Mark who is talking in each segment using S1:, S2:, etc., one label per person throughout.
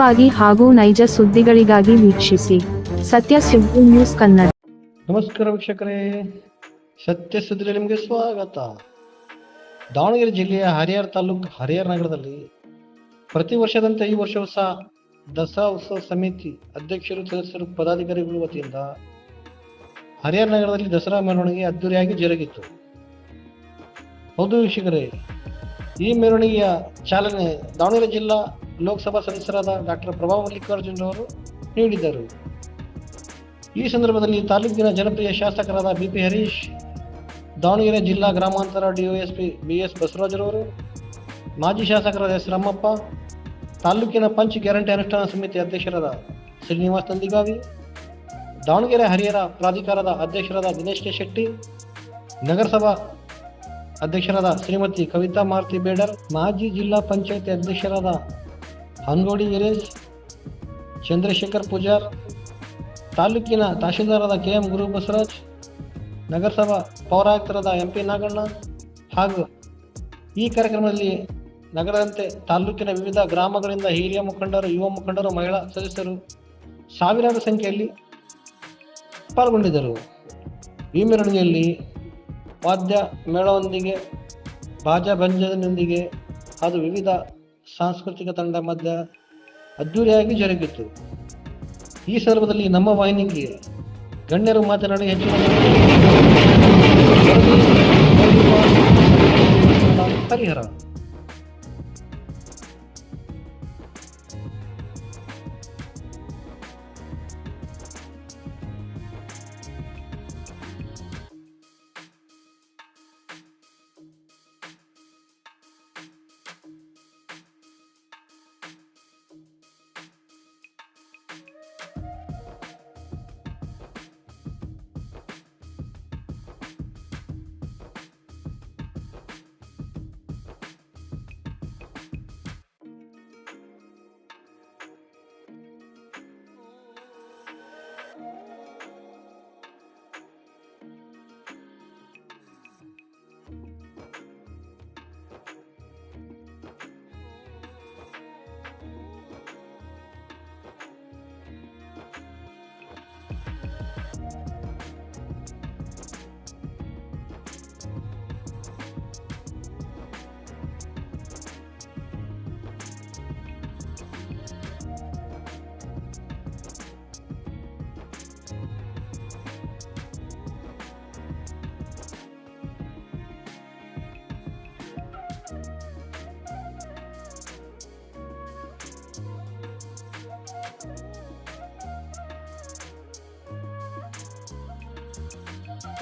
S1: ವಾಗಿ ಹಾಗೂ ನೈಜ ಸುದ್ದಿಗಳಿಗಾಗಿ ವೀಕ್ಷಿಸಿ. ಸತ್ಯ ಸುದ್ದಿ ನ್ಯೂಸ್ ಕನ್ನಡ.
S2: ನಮಸ್ಕಾರ ವೀಕ್ಷಕರೇ. ಸತ್ಯ ಸುದ್ದಿಗೆ ನಿಮಗೆ ಸ್ವಾಗತ. ದಾವಣಗೆರೆ ಜಿಲ್ಲೆಯ ಹರಿಹರ ತಾಲೂಕು ಹರಿಹರ ನಗರದಲ್ಲಿ ಪ್ರತಿ ವರ್ಷದಂತೆ ಈ ವರ್ಷವೂ ಸಹ ದಸರಾ ಉತ್ಸವ ಸಮಿತಿ ಅಧ್ಯಕ್ಷರು, ಸದಸ್ಯರು, ಪದಾಧಿಕಾರಿಗಳು ವತಿಯಿಂದ ಹರಿಹರ ನಗರದಲ್ಲಿ ದಸರಾ ಮೆರವಣಿಗೆ ಅದ್ದೂರಿಯಾಗಿ ಜರುಗಿತು. ಹೌದು ವೀಕ್ಷಕರೇ ಈ ಮೆರವಣಿಗೆಯ ಚಾಲನೆ ದಾವಣಗೆರೆ ಜಿಲ್ಲಾ ಲೋಕಸಭಾ ಸದಸ್ಯರಾದ ಡಾಕ್ಟರ್ ಪ್ರಭಾ ಮಲ್ಲಿಕಾರ್ಜುನ್ ಅವರು ನೀಡಿದ್ದರು ಈ ಸಂದರ್ಭದಲ್ಲಿ ತಾಲೂಕಿನ ಜನಪ್ರಿಯ ಶಾಸಕರಾದ ಬಿ ಪಿ ಹರೀಶ್, ದಾವಣಗೆರೆ ಜಿಲ್ಲಾ ಗ್ರಾಮಾಂತರ ಡಿಒಎಸ್ಪಿ ಬಿ ಎಸ್ ಬಸವರಾಜರವರು ಮಾಜಿ ಶಾಸಕರಾದ ಎಸ್ ರಾಮಪ್ಪ ತಾಲೂಕಿನ ಪಂಚ್ ಗ್ಯಾರಂಟಿ ಅನುಷ್ಠಾನ ಸಮಿತಿ ಅಧ್ಯಕ್ಷರಾದ ಶ್ರೀನಿವಾಸ್ ನಂದಿಗಾವಿ, ದಾವಣಗೆರೆ ಹರಿಹರ ಪ್ರಾಧಿಕಾರದ ಅಧ್ಯಕ್ಷರಾದ ದಿನೇಶ್ ಕೆ ಶೆಟ್ಟಿ, ನಗರಸಭಾ ಅಧ್ಯಕ್ಷರಾದ ಶ್ರೀಮತಿ ಕವಿತಾ ಮಾರುತಿ ಬೇಡರ್, ಮಾಜಿ ಜಿಲ್ಲಾ ಪಂಚಾಯತಿ ಅಧ್ಯಕ್ಷರಾದ ಹಂಗೋಡಿ ವೀರೇಶ್, ಚಂದ್ರಶೇಖರ್ ಪೂಜಾರ್, ತಾಲೂಕಿನ ತಹಶೀಲ್ದಾರಾದ ಕೆ ಎಂ ಗುರು ಬಸವರಾಜ್, ನಗರಸಭಾ ಪೌರಾಯುಕ್ತರಾದ ಎಂ ಪಿ ನಾಗಣ್ಣ ಹಾಗೂ ಈ ಕಾರ್ಯಕ್ರಮದಲ್ಲಿ ನಗರದಂತೆ ತಾಲೂಕಿನ ವಿವಿಧ ಗ್ರಾಮಗಳಿಂದ ಹಿರಿಯ ಮುಖಂಡರು, ಯುವ ಮುಖಂಡರು, ಮಹಿಳಾ ಸದಸ್ಯರು ಸಾವಿರಾರು ಸಂಖ್ಯೆಯಲ್ಲಿ ಪಾಲ್ಗೊಂಡಿದ್ದರು. ಈ ಮೆರವಣಿಗೆಯಲ್ಲಿ ವಾದ್ಯ ಮೇಳವೊಂದಿಗೆ, ಭಾಜ ಭಂಜನೊಂದಿಗೆ ಅದು ವಿವಿಧ ಸಾಂಸ್ಕೃತಿಕ ತಂಡ ಮಧ್ಯ ಅದ್ದೂರಿಯಾಗಿ ಜರುಗಿತು. ಈ ಸಂದರ್ಭದಲ್ಲಿ ನಮ್ಮ ವಾಹಿನಿಗೆ ಗಣ್ಯರು ಮಾತನಾಡಿ ಹೆಚ್ಚಿನ ಹರಿಹರ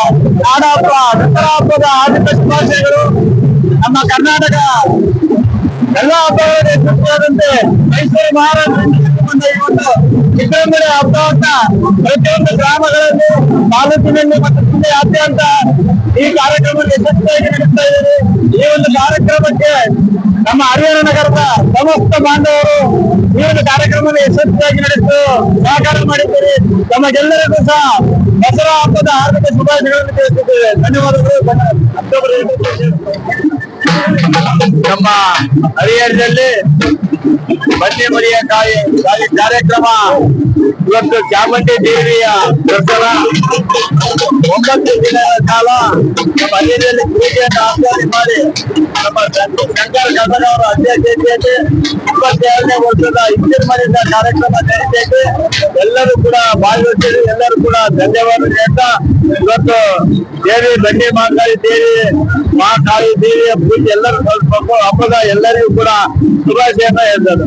S3: ಅದ್ಭುತವಾದ ನಾಡಹಬ್ಬ ದಸರಾ ಹಬ್ಬದ ಆರ್ಥಿಕ ಶುಭಾಶಯಗಳು ನಮ್ಮ ಕರ್ನಾಟಕ ಎಲ್ಲ ಹಬ್ಬಗಳಿಗೆ ಯಶಸ್ವಿಯಾದಂತೆ ಮೈಸೂರು ಮಹಾರಾಷ್ಟ್ರದಿಂದ ಬಂದ ಈ ವಿಜೃಂಭಣೆ ಹಬ್ಬವನ್ನ ಪ್ರತಿಯೊಂದು ಗ್ರಾಮಗಳಲ್ಲಿ ತಾಲೂಕಿನಲ್ಲಿ ಮತ್ತು ಜಿಲ್ಲೆಯಾದ್ಯಂತ ಈ ಕಾರ್ಯಕ್ರಮ ಯಶಸ್ವಿಯಾಗಿ ನಡೆಸ್ತಾ ಇದ್ದೀವಿ ಈ ಒಂದು ಕಾರ್ಯಕ್ರಮಕ್ಕೆ ನಮ್ಮ ಹರಿಹರ ನಗರದ ಸಮಸ್ತ ಬಾಂಧವರು ಈ ಒಂದು ಕಾರ್ಯಕ್ರಮವನ್ನು ಯಶಸ್ವಿಯಾಗಿ ನಡೆಸಲು ಸಹಕಾರ ಮಾಡಿದ್ದೀರಿ. ನಮಗೆಲ್ಲರಿಗೂ ಸಹ ದಸರಾ ಹಬ್ಬದ ಹಾರ್ದಿಕ ಶುಭಾಶಯಗಳನ್ನು ತಿಳಿಸಿದ್ದೇವೆ. ಧನ್ಯವಾದಗಳು. ಧನ್ಯ- ಅಕ್ಟೋಬರ್ ನಮ್ಮ ಹರಿಹರದಲ್ಲಿ ಬನ್ನಿ ಮರಿಯ ಕಾಯಿ ಕಾರ್ಯಕ್ರಮ. ಇವತ್ತು ಚಾಮುಂಡಿ ದೇವಿಯ ದಸರ. ಒಂಬತ್ತು ದಿನಗಳ ಕಾಲ ಹರಿಹರದಲ್ಲಿ ಪೂಜೆಯನ್ನು ಆಚರಣೆ ಮಾಡಿ ನಮ್ಮ ಶಂಕರ್ ಗದಗ ಅವರ ಅಧ್ಯಕ್ಷತೆಯಲ್ಲಿ ಇಪ್ಪತ್ತೇಳನೇ ವರ್ಷದ ಮನೆಯಿಂದ ಕಾರ್ಯಕ್ರಮ ನಡೀತೈತೆ. ಎಲ್ಲರೂ ಕೂಡ ಭಾಗವಹಿಸಿದ್ರು ಎಲ್ಲರೂ ಕೂಡ ಧನ್ಯವಾದ ಹೇಳ್ತಾ ಇವತ್ತು ದೇವಿ ಬಂಡಿ ಮಹಾಕಾಳಿ ದೇವಿ ಮಹಾಕಾಳಿ ದೇವಿಯ ಪೂಜೆ ಎಲ್ಲರೂ ಸ್ವಲ್ಪ ಹಬ್ಬದ ಎಲ್ಲರಿಗೂ ಕೂಡ ಶುಭಾಶಯನ ಹೇಳ್ತಾರೆ.